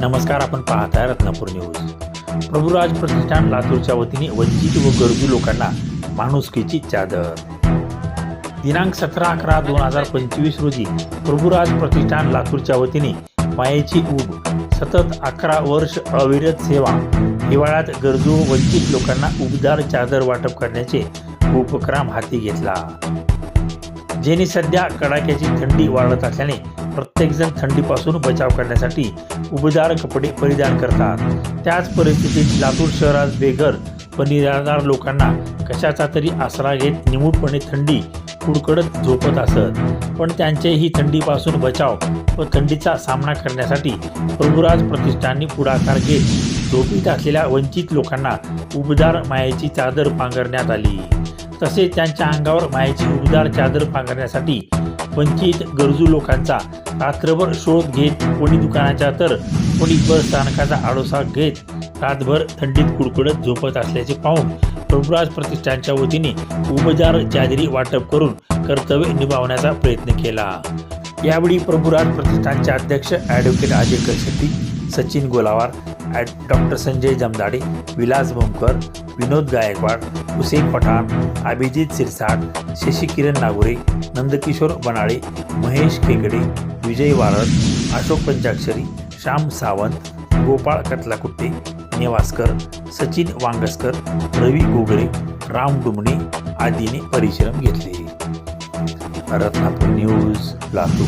नमस्कार आपण पाहताय रत्नापूर न्यूज. प्रभुराज प्रतिष्ठान लातूरच्या वतीने वंचित व गरजू लोकांना माणुसकीची चादर. दिनांक सतरा अकरा दोन हजार पंचवीस रोजी प्रभुराज प्रतिष्ठान लातूरच्या वतीने मायेची ऊब सतत अकरा वर्ष अविरत सेवा हिवाळ्यात गरजू व वंचित लोकांना उबदार चादर वाटप करण्याचे उपक्रम हाती घेतला. ज्यांनी सध्या कडाक्याची थंडी वाढत असल्याने प्रत्येकजण थंडीपासून बचाव करण्यासाठी उबदार कपडे परिधान करतात. त्याच परिस्थितीत लातूर शहरात बेघर व निराधार लोकांना कशाचा तरी आसरा घेत निमूटपणे थंडी कुडकडत झोपत असत. पण त्यांचेही थंडीपासून बचाव व थंडीचा सामना करण्यासाठी प्रभुराज प्रतिष्ठानने पुढाकार घेत झोपीत असलेल्या वंचित लोकांना उबदार मायेची चादर पांघरण्यात आली. तसेच त्यांच्या अंगावर मायाची उबदार चादर पांघरण्यासाठी वंचित गरजू लोकांचा रात्रभर शोध घेत कोणी दुकानाच्या तर कोणी बस स्थानकाचा आडोसा घेत रातभर थंडीत कुडकुडत झोपत असल्याचे पाहून प्रभुराज प्रतिष्ठानच्या वतीने उपचार चादरी वाटप करून कर्तव्य निभावण्याचा प्रयत्न केला. यावेळी प्रभुराज प्रतिष्ठानचे अध्यक्ष advocate Ajay Shetty Sachin Golawar at doctor Sanjay Jamdade Vilas Bhomkar Vinod Gaikwad Hussain Pathan Abhijit Sirsat Shashi Kiran Nagore Nandkishor Banale Mahesh Khekade Vijay Warad Ashok Panchakshari Shyam Sawant Gopal Katlakutte Newaskar Sachin Wangaskar Ravi Gogale Ram Dumne आदीने परिश्रम घेतले. रत्नापूर न्यूज लातूर.